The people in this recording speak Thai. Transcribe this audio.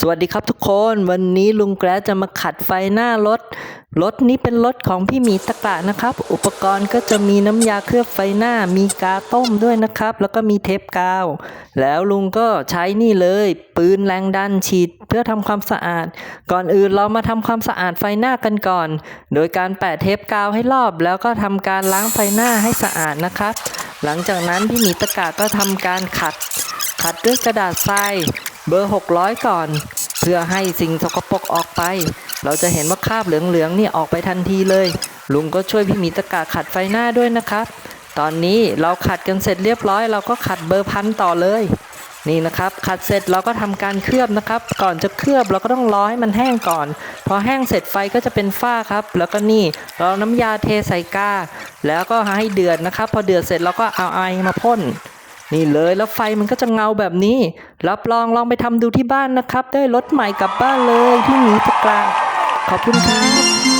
สวัสดีครับทุกคนวันนี้ลุงแกรจะมาขัดไฟหน้ารถ รถนี้เป็นรถของพี่หมีตะกะนะครับ อุปกรณ์ก็จะมีน้ำยาเคลือบไฟหน้า มีกาต้มด้วยนะครับ แล้วก็มีเทปกาว แล้วลุงก็ใช้นี่เลย ปืนแรงดันฉีดเพื่อทำความสะอาด ก่อนอื่นเรามาทำความสะอาดไฟหน้ากันก่อน โดยการแปะเทปกาวให้รอบ แล้วก็ทำการล้างไฟหน้าให้สะอาดนะครับ หลังจากนั้นพี่หมีตะกะก็ทำการขัด ขัดด้วยกระดาษทราย เบอร์ 600 ก่อน เพื่อให้สิ่งสกปรกออกไป เราจะเห็นว่าคราบเหลืองๆนี่ออกไปทันทีเลย ลุงก็ช่วยพี่หมีตะกาขัดไฟหน้าด้วยนะครับ ตอนนี้เราขัดกันเสร็จเรียบร้อย เราก็ขัดเบอร์พันต่อเลย นี่นะครับ ขัดเสร็จเราก็ทำการเคลือบนะครับ ก่อนจะเคลือบเราก็ต้องรอให้มันแห้งก่อน พอแห้งเสร็จไฟก็จะเป็นฝ้าครับ แล้วก็นี่เราน้ำยาเทใส่กาแล้วก็ให้เดือดนะครับ พอเดือดเสร็จเราก็เอาไอมาพ่น นี่เลยแล้วไฟมันก็จะเงาแบบนี้ รับรองลองไปทำดูที่บ้านนะครับ ได้รถใหม่กลับบ้านเลยที่หนีตะกร้าขอบคุณครับ